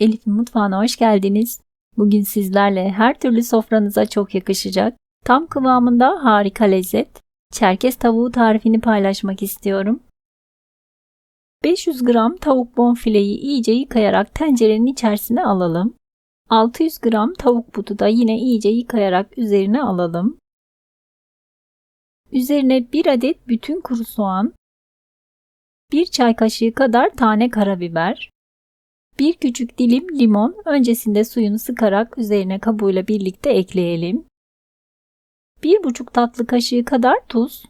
Elif'in mutfağına hoş geldiniz. Bugün sizlerle her türlü sofranıza çok yakışacak, tam kıvamında harika lezzet, çerkez tavuğu tarifini paylaşmak istiyorum. 500 gram tavuk bonfileyi iyice yıkayarak tencerenin içerisine alalım. 600 gram tavuk butu da yine iyice yıkayarak üzerine alalım. Üzerine 1 adet bütün kuru soğan, 1 çay kaşığı kadar tane karabiber, 1 küçük dilim limon öncesinde suyunu sıkarak üzerine kabuğuyla birlikte ekleyelim. 1,5 tatlı kaşığı kadar tuz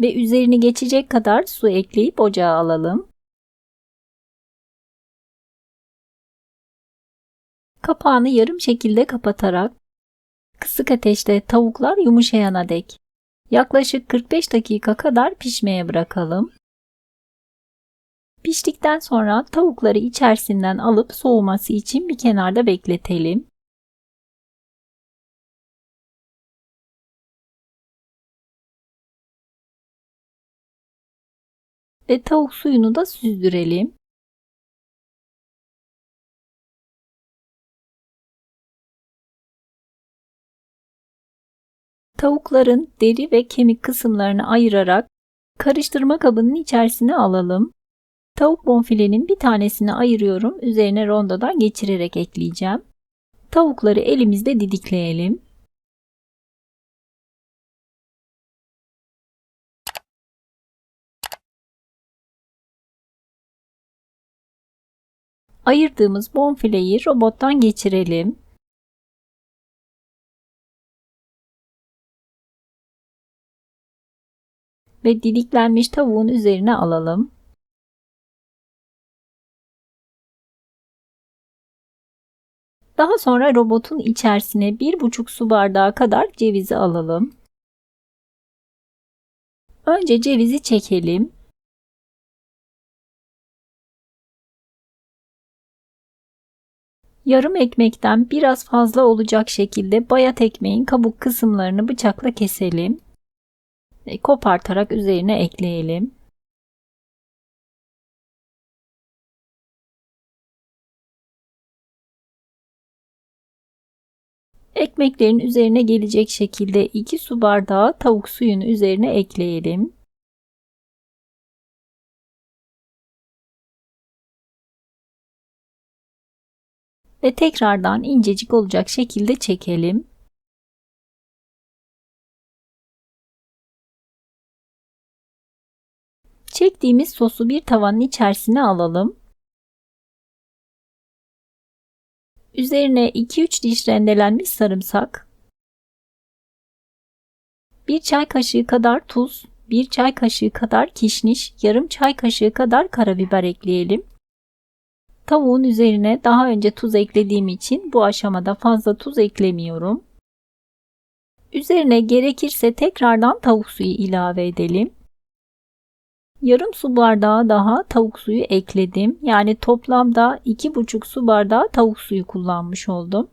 ve üzerini geçecek kadar su ekleyip ocağa alalım. Kapağını yarım şekilde kapatarak kısık ateşte tavuklar yumuşayana dek yaklaşık 45 dakika kadar pişmeye bırakalım. Piştikten sonra tavukları içerisinden alıp soğuması için bir kenarda bekletelim. Ve tavuk suyunu da süzdürelim. Tavukların deri ve kemik kısımlarını ayırarak karıştırma kabının içerisine alalım. Tavuk bonfilenin bir tanesini ayırıyorum. Üzerine rondodan geçirerek ekleyeceğim. Tavukları elimizde didikleyelim. Ayırdığımız bonfileyi robottan geçirelim. Ve didiklenmiş tavuğun üzerine alalım. Daha sonra robotun içerisine 1,5 su bardağı kadar cevizi alalım. Önce cevizi çekelim. Yarım ekmekten biraz fazla olacak şekilde bayat ekmeğin kabuk kısımlarını bıçakla keselim. Kopartarak üzerine ekleyelim. Ekmeklerin üzerine gelecek şekilde 2 su bardağı tavuk suyunu üzerine ekleyelim. Ve tekrardan incecik olacak şekilde çekelim. Çektiğimiz sosu bir tavanın içerisine alalım. Üzerine 2-3 diş rendelenmiş sarımsak, 1 çay kaşığı kadar tuz, 1 çay kaşığı kadar kişniş, yarım çay kaşığı kadar karabiber ekleyelim. Tavuğun üzerine daha önce tuz eklediğim için bu aşamada fazla tuz eklemiyorum. Üzerine gerekirse tekrardan tavuk suyu ilave edelim. Yarım su bardağı daha tavuk suyu ekledim. Yani toplamda 2,5 su bardağı tavuk suyu kullanmış oldum.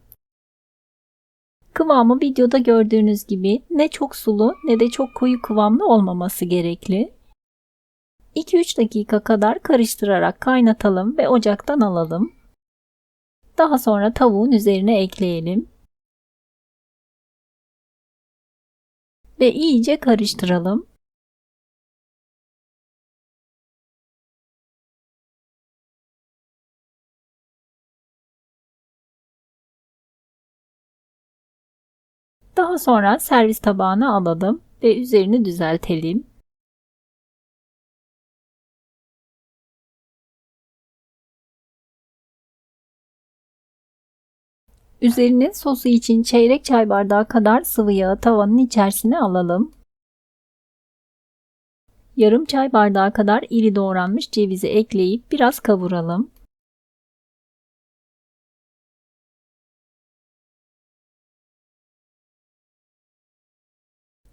Kıvamı videoda gördüğünüz gibi ne çok sulu ne de çok koyu kıvamlı olmaması gerekli. 2-3 dakika kadar karıştırarak kaynatalım ve ocaktan alalım. Daha sonra tavuğun üzerine ekleyelim. Ve iyice karıştıralım. Daha sonra servis tabağına alalım ve üzerini düzeltelim. Üzerine sosu için çeyrek çay bardağı kadar sıvı yağı tavanın içerisine alalım. Yarım çay bardağı kadar iri doğranmış cevizi ekleyip biraz kavuralım.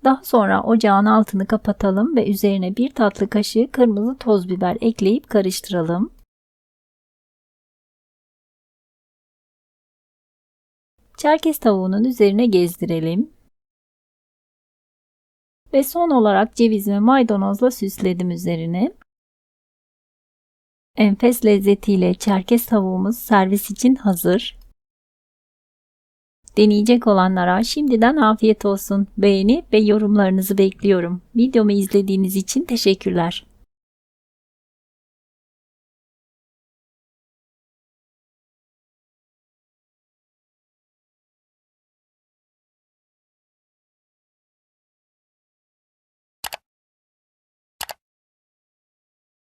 Daha sonra ocağın altını kapatalım ve üzerine bir tatlı kaşığı kırmızı toz biber ekleyip karıştıralım. Çerkez tavuğunun üzerine gezdirelim. Ve son olarak ceviz ve maydanozla süsledim üzerine. Enfes lezzetiyle çerkez tavuğumuz servis için hazır. Deneyecek olanlara şimdiden afiyet olsun. Beğeni ve yorumlarınızı bekliyorum. Videomu izlediğiniz için teşekkürler.